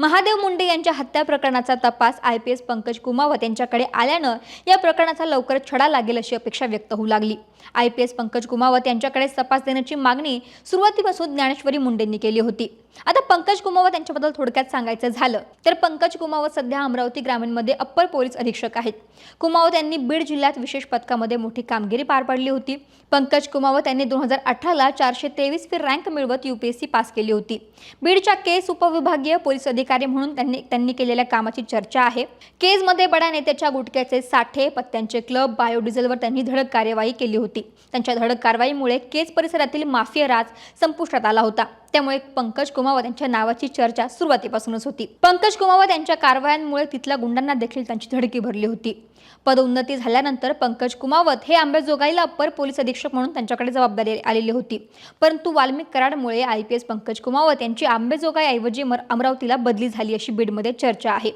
महादेव मुंडे यांच्या हत्या प्रकरणाचा तपास I P S Pankaj Kumawat यांच्याकडे आल्यानं या प्रकरणाचा लवकरच छडा लागेल अशी अपेक्षा व्यक्त होऊ लागली. I P S Pankaj Kumawat यांच्याकडे तपास देण्याची मागणी सुरुवातीपासून ज्ञानेश्वरी मुंडेंनी केली होती. आता पंकज कुमावत यांच्याबद्दल थोडक्यात सांगायचं झालं तर पंकज कुमावत सध्या अमरावती ग्रामीणमध्ये अप्पर पोलीस अधीक्षक आहेत. कुमावत यांनी बीड जिल्ह्यात विशेष पथकामध्ये मोठी कामगिरी पार पाडली होती. पंकज कुमावत यांनी दोन हजार अठराला चारशे तेवीस फी रँक मिळवत युपीएससी पास केली होती. बीडच्या केस उपविभागीय पोलीस अधिकारी म्हणून त्यांनी त्यांनी केलेल्या कामाची चर्चा आहे. केजमध्ये बड्या नेत्याच्या गुटख्याचे साठे पत्त्यांचे क्लब बायोडिझेलवर त्यांनी धडक कार्यवाही केली होती. त्यांच्या धडक कारवाईमुळे केज परिसरातील माफिया राज संपुष्टात आला होता. त्यामुळे पंकज कुमावत यांच्या नावाची चर्चा सुरुवातीपासूनच होती. पंकज कुमावत यांच्या कारवायांमुळे तिथल्या गुंडांना देखील त्यांची धडकी भरली होती. पदोन्नती झाल्यानंतर पंकज कुमावत हे आंबेजोगाईला अप्पर पोलीस अधीक्षक म्हणून त्यांच्याकडे जबाबदारी आलेली होती. परंतु Valmik कराडमुळे I P S Pankaj Kumawat यांची आंबेजोगाई ऐवजी मर- अमरावतीला बदली झाली अशी बीडमध्ये चर्चा आहे.